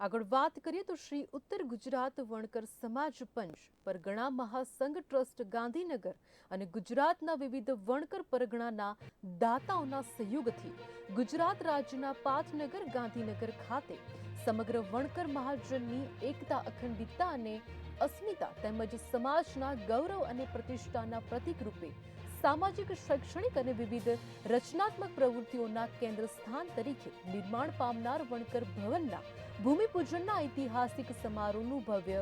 આગળ વાત કરીએ તો શ્રી ઉત્તર ગુજરાત વણકર સમાજ પંચ પરગણા મહાસંઘ ટ્રસ્ટ ગાંધીનગર અને ગુજરાતના વિવિધ વણકર પરગણાના દાતાઓના સહયોગથી ગુજરાત રાજ્યના પાટનગર ગાંધીનગર ખાતે સમગ્ર વણકર મહાજનની એકતા, અખંડિતતા અને અસ્મિતા તેમજ સમાજના ગૌરવ અને પ્રતિષ્ઠાના પ્રતીક રૂપે સામાજિક, શૈક્ષણિક અને વિવિધ રચનાત્મક પ્રવૃત્તિઓના કેન્દ્ર સ્થાન તરીકે નિર્માણ પામનાર વણકર ભવનના ભૂમિપૂજનના ઐતિહાસિક સમારોહનું ભવ્ય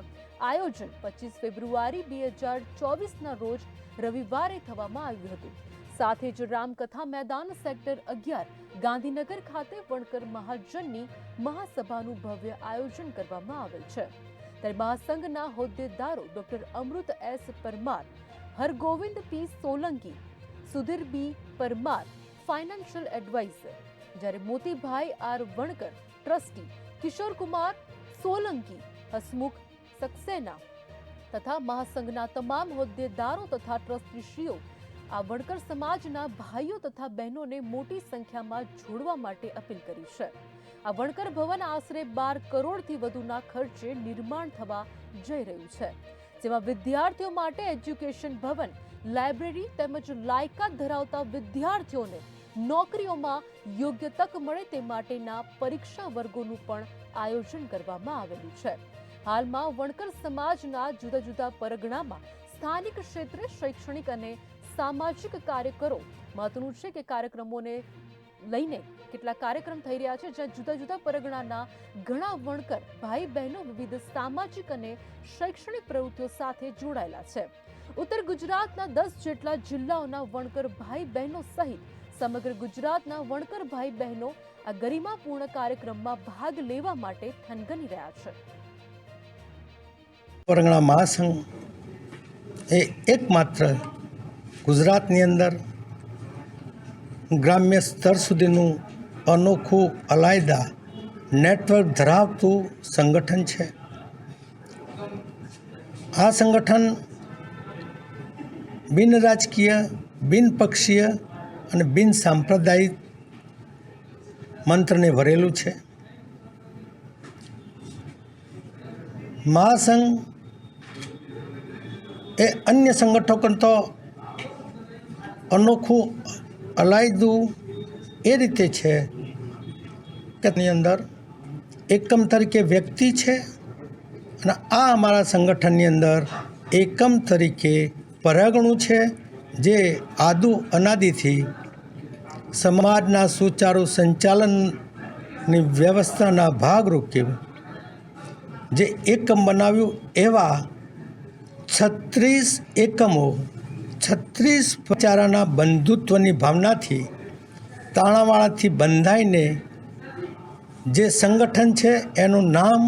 આયોજન પચીસ ફેબ્રુઆરી બે હજાર ચોવીસના રોજ રવિવારે થવામાં આવ્યું હતું. સાથે જ રામકથા મેદાન સેક્ટર અગિયાર, ગાંધીનગર ખાતે વણકર મહાજનની મહાસભાનું ભવ્ય આયોજન કરવામાં આવેલ છે. ત્યારે મહાસંઘના હોદ્દેદારો doctor Amrut S Parmar, Hargovind P Solanki, Sudhir B Parmar, financial advisor, જ્યારે મોતીભાઈ આર વણકર, ટ્રસ્ટી કિશોર કુમાર, સોલંકી, હસમુખ, સક્સેના તથા મહાસંઘના તમામ હોદ્દેદારો તથા ટ્રસ્ટીશ્રીઓ આ વણકર સમાજના ભાઈઓ તથા બહેનોને મોટી સંખ્યામાં જોડવા માટે અપીલ કરી છે. આ વણકર ભવન આશરે બાર કરોડથી વધુના ખર્ચે નિર્માણ થવા જઈ રહ્યું છે. જેમાં વિદ્યાર્થીઓ માટે એજ્યુકેશન ભવન, લાઇબ્રેરી તેમજ લાયકાત ધરાવતા વિદ્યાર્થીઓને નોકરીઓમાં યોગ્ય તક મળે તે માટેના પરીક્ષા વર્ગોનું પણ આયોજન કરવામાં આવેલું છે. હાલમાં વણકર સમાજના જુદા જુદા પરગણામાં સ્થાનિક ક્ષેત્રે શૈક્ષણિક અને સામાજિક કાર્યકરો મહત્વનું છે કે કાર્યક્રમોને લઈને કેટલાક કાર્યક્રમ થઈ રહ્યા છે જ્યાં જુદા જુદા પરગણાના ઘણા વણકર ભાઈ બહેનો વિવિધ સામાજિક અને શૈક્ષણિક પ્રવૃત્તિઓ સાથે જોડાયેલા છે. ઉત્તર ગુજરાતના દસ જેટલા જિલ્લાઓના વણકર ભાઈ બહેનો સહિત સમગ્ર ગુજરાતના વણકર ભાઈ બહેનો આ ગરિમાપૂર્ણ કાર્યક્રમમાં ભાગ લેવા માટે થનગની રહ્યા છે. પરંગણા મહાસંઘ એ એકમાત્ર ગુજરાતની અંદર ગ્રામ્ય સ્તર સુધીનું અનોખું અલાયદા નેટવર્ક ધરાવતું સંગઠન છે. આ સંગઠન બિન રાજકીય, બિન પક્ષીય અને બિન સાંપ્રદાયિક મંત્રને ભરેલું છે. મહાસંઘ એ અન્ય સંગઠનો કરતો અનોખું, અલાયદું એ રીતે છે કે તેની અંદર એકમ તરીકે વ્યક્તિ છે અને આ અમારા સંગઠનની અંદર એકમ તરીકે પરાગણું છે. જે આદુ અનાદિથી સમાજના સુચારુ સંચાલનની વ્યવસ્થાના ભાગરૂપે જે એકમ બનાવ્યું એવા છત્રીસ એકમો છત્રીસ પ્રચારાના બંધુત્વની ભાવનાથી તાણાવાળાથી બંધાઈને જે સંગઠન છે એનું નામ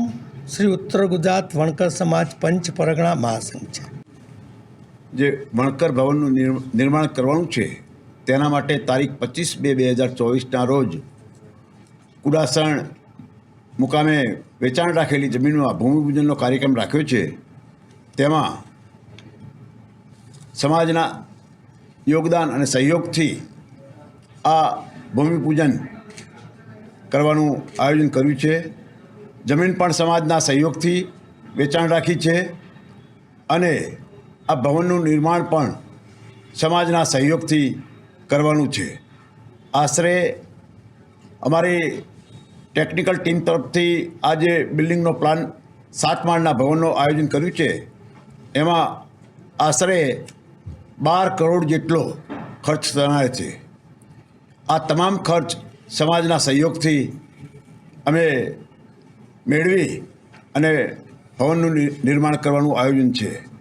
શ્રી ઉત્તર ગુજરાત વણકર સમાજ પંચ પરગણા મહાસંઘ છે. જે વણકર ભવનનું નિર- નિર્માણ કરવાનું છે, તેના માટે તારીખ પચીસ બે બે હજાર ચોવીસના રોજ કુડાસણ મુકામે વેચાણ રાખેલી જમીનમાં ભૂમિપૂજનનો કાર્યક્રમ રાખ્યો છે. તેમાં સમાજના યોગદાન અને સહયોગથી આ ભૂમિપૂજન કરવાનું આયોજન કર્યું છે. જમીન પણ સમાજના સહયોગથી વેચાણ રાખી છે અને આ ભવનનું નિર્માણ પણ સમાજના સહયોગથી કરવાનું છે. આશરે અમારી ટેકનિકલ ટીમ તરફથી આ જે બિલ્ડિંગનો પ્લાન સાત માળના ભવનનું આયોજન કર્યું છે. એમાં આશરે બાર કરોડ જેટલો ખર્ચ થનાર છે. આ તમામ ખર્ચ સમાજના સહયોગથી અમે મેળવી અને ભવનનું નિર્માણ કરવાનું આયોજન છે.